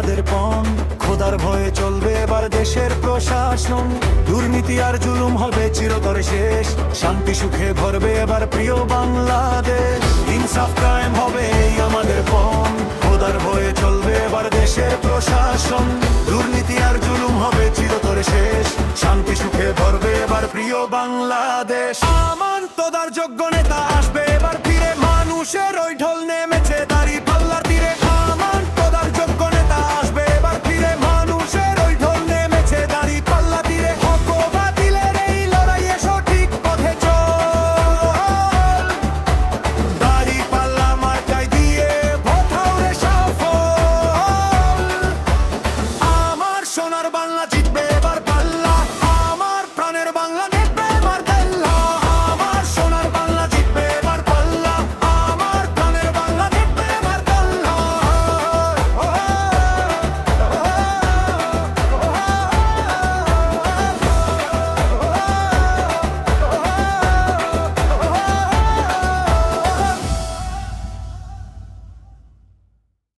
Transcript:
আমাদের পণ। খোদার ভয়ে চলবে এবার দেশের প্রশাসন। দুর্নীতি আর জুলুম হবে চিরতরে শেষ। শান্তি সুখে ভরবে এবার প্রিয় বাংলাদেশ। ইনসাফ কায়েম হবে এই আমাদের পণ। খোদার ভয়ে চলবে এবার দেশের প্রশাসন। দুর্নীতি আর জুলুম হবে চিরতরে শেষ। শান্তি সুখে ভরবে এবার প্রিয় বাংলাদেশ। আমান তোদার যোগ্য নেতা আসবে এবার ফিরে। মানুষের ওই ঢল নেমেছে